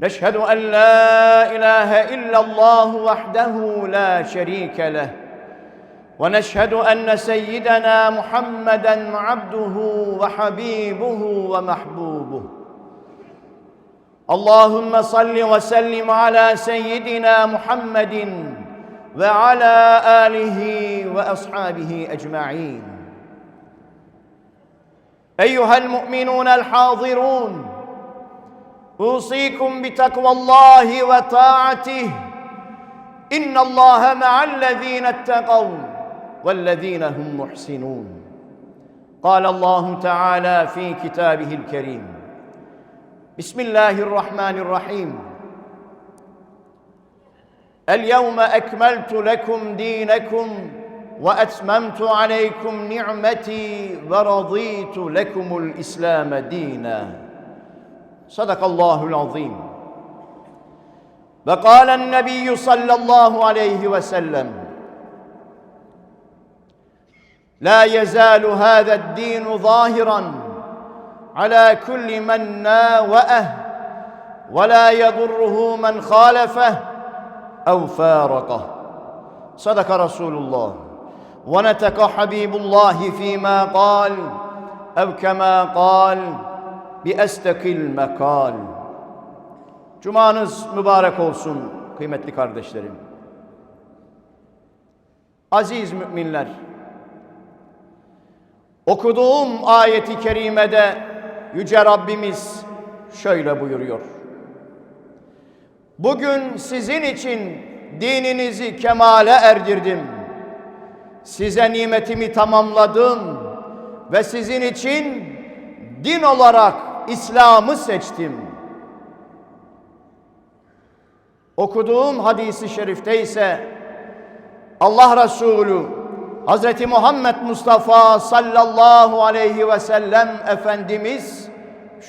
نشهد أن لا إله إلا الله وحده لا شريك له ونشهد أن سيدنا محمدا عبده وحبيبه ومحبوبه. اللهم صل وسلم على سيدنا محمد وعلى آله وأصحابه أجمعين. أيها المؤمنون الحاضرون أوصيكم بتقوى الله وطاعته. إن الله مع الذين اتقوا والذين هم محسنون. قال الله تعالى في كتابه الكريم بسم الله الرحمن الرحيم. اليوم أكملت لكم دينكم وأتممت عليكم نعمتي ورضيت لكم الإسلام دينا. صدق الله العظيم. وقال النبي صلى الله عليه وسلم لا يزال هذا الدين ظاهرا على كل من ناوأه ولا يضره من خالفه أو فارقه. صدق رسول الله. ونتق حبيب الله فيما قال أو كما قال bi estekil mekal. Cumanız mübarek olsun kıymetli kardeşlerim. Aziz müminler, okuduğum ayeti kerimede Yüce Rabbimiz şöyle buyuruyor. Bugün sizin için dininizi kemale erdirdim. Size nimetimi tamamladım ve sizin için din olarak İslam'ı seçtim. Okuduğum hadisi şerifte ise Allah Resulü Hz. Muhammed Mustafa sallallahu aleyhi ve sellem Efendimiz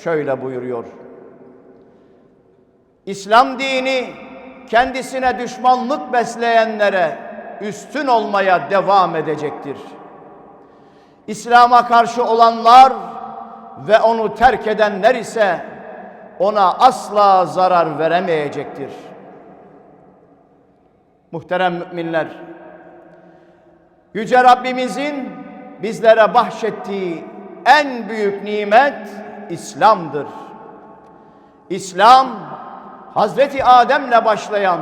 şöyle buyuruyor. İslam dini kendisine düşmanlık besleyenlere üstün olmaya devam edecektir. İslam'a karşı olanlar ve onu terk edenler ise ona asla zarar veremeyecektir. Muhterem müminler, Yüce Rabbimizin bizlere bahşettiği en büyük nimet İslam'dır. İslam, Hazreti Adem'le başlayan,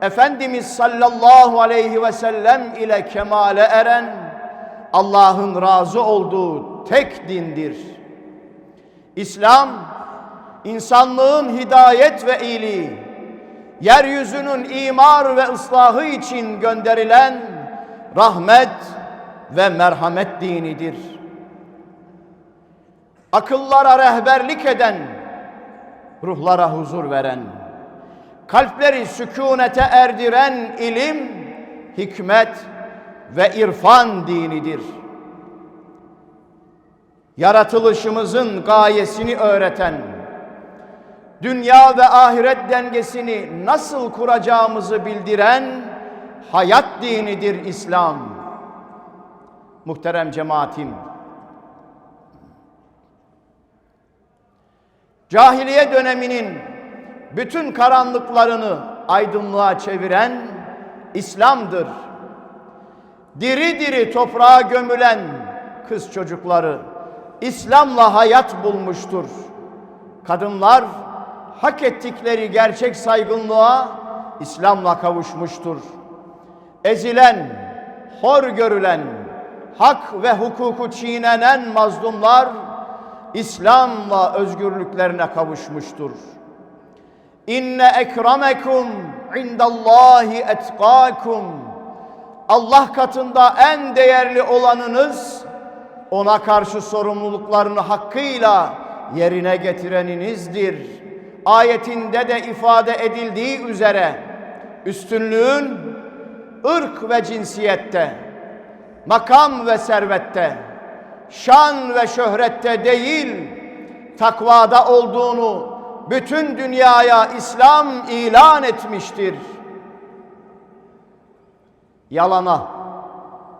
Efendimiz sallallahu aleyhi ve sellem ile kemale eren, Allah'ın razı olduğu tek dindir. İslam, insanlığın hidayet ve iyiliği, yeryüzünün imar ve ıslahı için gönderilen rahmet ve merhamet dinidir. Akıllara rehberlik eden, ruhlara huzur veren, kalpleri sükunete erdiren ilim, hikmet ve irfan dinidir. Yaratılışımızın gayesini öğreten, dünya ve ahiret dengesini nasıl kuracağımızı bildiren hayat dinidir İslam. Muhterem cemaatim, cahiliye döneminin bütün karanlıklarını aydınlığa çeviren İslam'dır. Diri diri toprağa gömülen kız çocukları İslam'la hayat bulmuştur. Kadınlar hak ettikleri gerçek saygınlığa İslam'la kavuşmuştur. Ezilen, hor görülen, hak ve hukuku çiğnenen mazlumlar İslam'la özgürlüklerine kavuşmuştur. İnne ekremekum indallahi etkakum. Allah katında en değerli olanınız ona karşı sorumluluklarını hakkıyla yerine getireninizdir. Ayetinde de ifade edildiği üzere üstünlüğün ırk ve cinsiyette, makam ve servette, şan ve şöhrette değil, takvada olduğunu bütün dünyaya İslam ilan etmiştir. Yalana,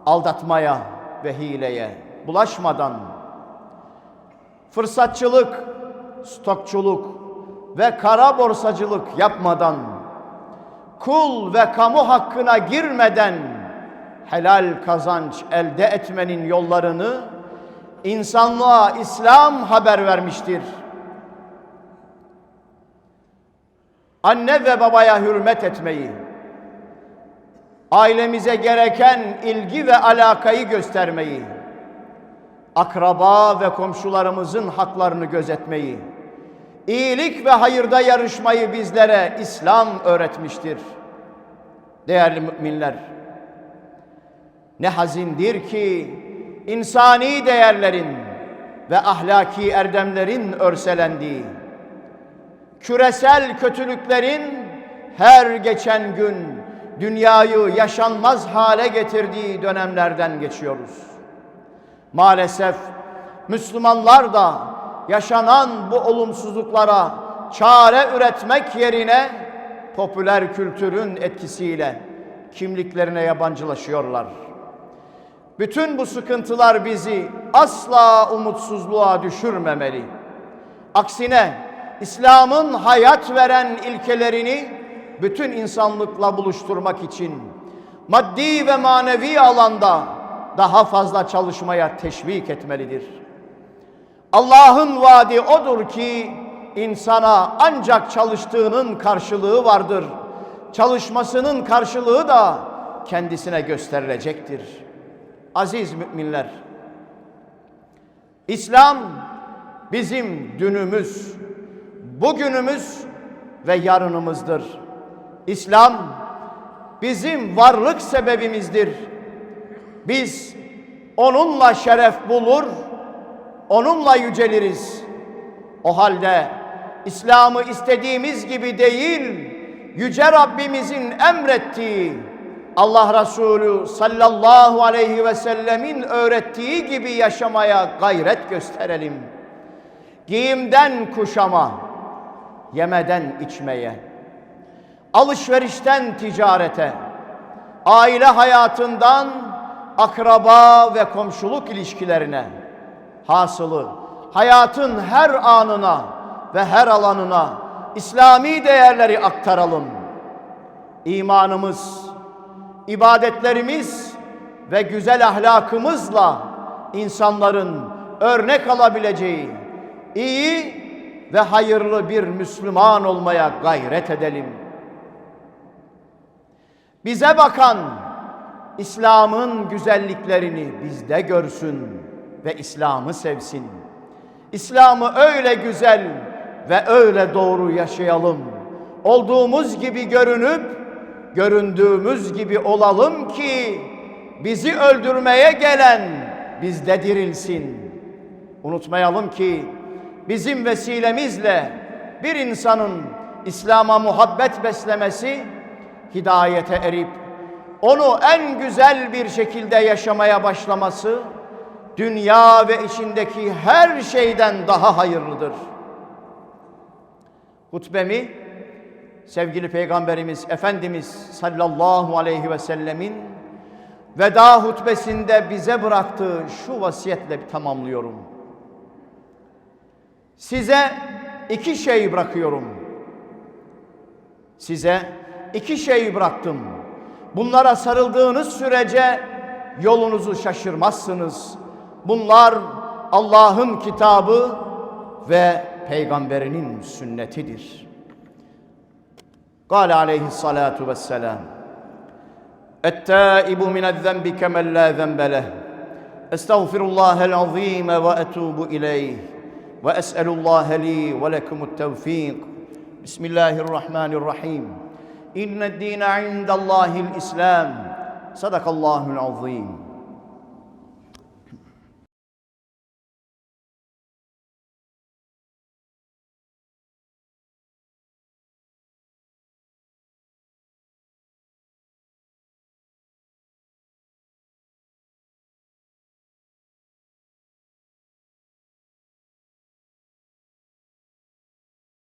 aldatmaya ve hileye bulaşmadan fırsatçılık, stokçuluk ve kara borsacılık yapmadan kul ve kamu hakkına girmeden helal kazanç elde etmenin yollarını insanlığa İslam haber vermiştir. Anne ve babaya hürmet etmeyi, ailemize gereken ilgi ve alakayı göstermeyi, akraba ve komşularımızın haklarını gözetmeyi, iyilik ve hayırda yarışmayı bizlere İslam öğretmiştir. Değerli müminler, ne hazindir ki insani değerlerin ve ahlaki erdemlerin örselendiği, küresel kötülüklerin her geçen gün dünyayı yaşanmaz hale getirdiği dönemlerden geçiyoruz. Maalesef Müslümanlar da yaşanan bu olumsuzluklara çare üretmek yerine popüler kültürün etkisiyle kimliklerine yabancılaşıyorlar. Bütün bu sıkıntılar bizi asla umutsuzluğa düşürmemeli. Aksine İslam'ın hayat veren ilkelerini bütün insanlıkla buluşturmak için maddi ve manevi alanda daha fazla çalışmaya teşvik etmelidir. Allah'ın vaadi odur ki insana ancak çalıştığının karşılığı vardır. Çalışmasının karşılığı da kendisine gösterilecektir. Aziz müminler, İslam bizim dünümüz, bugünümüz ve yarınımızdır. İslam bizim varlık sebebimizdir. Biz onunla şeref bulur, onunla yüceliriz. O halde İslam'ı istediğimiz gibi değil, Yüce Rabbimizin emrettiği, Allah Resulü sallallahu aleyhi ve sellemin öğrettiği gibi yaşamaya gayret gösterelim. Giyimden kuşama, yemeden içmeye, alışverişten ticarete, aile hayatından akraba ve komşuluk ilişkilerine, hasılı hayatın her anına ve her alanına İslami değerleri aktaralım. İmanımız, ibadetlerimiz ve güzel ahlakımızla insanların örnek alabileceği iyi ve hayırlı bir Müslüman olmaya gayret edelim. Bize bakan İslam'ın güzelliklerini bizde görsün ve İslam'ı sevsin. İslam'ı öyle güzel ve öyle doğru yaşayalım. Olduğumuz gibi görünüp göründüğümüz gibi olalım ki bizi öldürmeye gelen bizde dirilsin. Unutmayalım ki bizim vesilemizle bir insanın İslam'a muhabbet beslemesi hidayete erip onu en güzel bir şekilde yaşamaya başlaması dünya ve içindeki her şeyden daha hayırlıdır. Hutbemi sevgili Peygamberimiz Efendimiz sallallahu aleyhi ve sellemin veda hutbesinde bize bıraktığı şu vasiyetle tamamlıyorum. Size iki şey bırakıyorum. Size iki şey bıraktım. Bunlara sarıldığınız sürece yolunuzu şaşırmazsınız. Bunlar Allah'ın kitabı ve peygamberinin sünnetidir. Kale aleyhissalatu vesselam Ettaibu minedzenbi kemen la zenbe leh Estağfirullahel azime ve etubu ileyh ve es'elullah li ve lekumut tevfik Bismillahirrahmanirrahim. إن الدين عند الله الإسلام. صدق الله العظيم.